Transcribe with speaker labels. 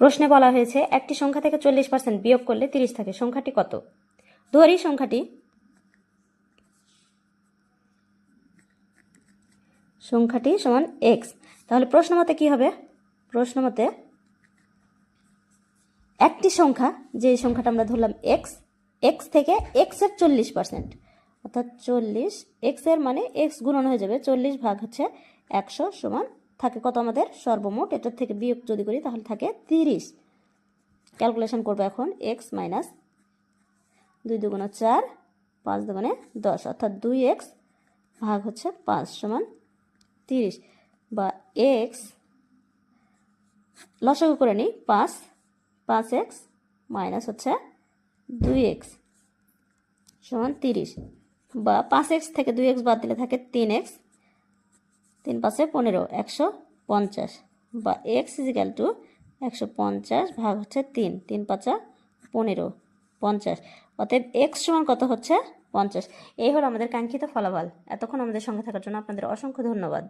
Speaker 1: প্রশ্নে বলা হয়েছে, একটি সংখ্যা থেকে চল্লিশ পার্সেন্ট বিয়োগ করলে তিরিশ থাকে। সংখ্যাটি কত? ধরি সংখ্যাটি। সংখ্যাটি সমান এক্স তাহলে প্রশ্ন মতে কী হবে? প্রশ্ন মতে একটি সংখ্যা, যে সংখ্যাটা আমরা ধরলাম এক্স এক্স থেকে এক্সের চল্লিশ পার্সেন্ট অর্থাৎ চল্লিশ এক্সের মানে এক্স গুণন হয়ে যাবে, চল্লিশ ভাগ হচ্ছে একশো সমান থাকে কত আমাদের? সর্বমোট, এটার থেকে বিয়োগ যদি করি তাহলে থাকে তিরিশ। ক্যালকুলেশন করব এখন এক্স মাইনাস দুই দুগুণে চার, পাঁচ দুগুণে দশ, অর্থাৎ দুই এক্স ভাগ হচ্ছে পাঁচ সমান তিরিশ। বা এক্স লসাগু করে নিই, পাঁচ পাঁচ এক্স মাইনাস হচ্ছে দুই এক্স সমান তিরিশ। বা পাঁচ এক্স থেকে দুই এক্স বাদ দিলে থাকে তিন এক্স তিন পাঁচে পনেরো, একশো পঞ্চাশ বা এক্স ইজিক্যাল টু একশো পঞ্চাশ ভাগ হচ্ছে তিন তিন পাঁচা পনেরো, পঞ্চাশ। অতএব এক্স সমান কত হচ্ছে? পঞ্চাশ। এই হলো আমাদের কাঙ্ক্ষিত ফলাফল। এতক্ষণ আমাদের সঙ্গে থাকার জন্য আপনাদের অসংখ্য ধন্যবাদ।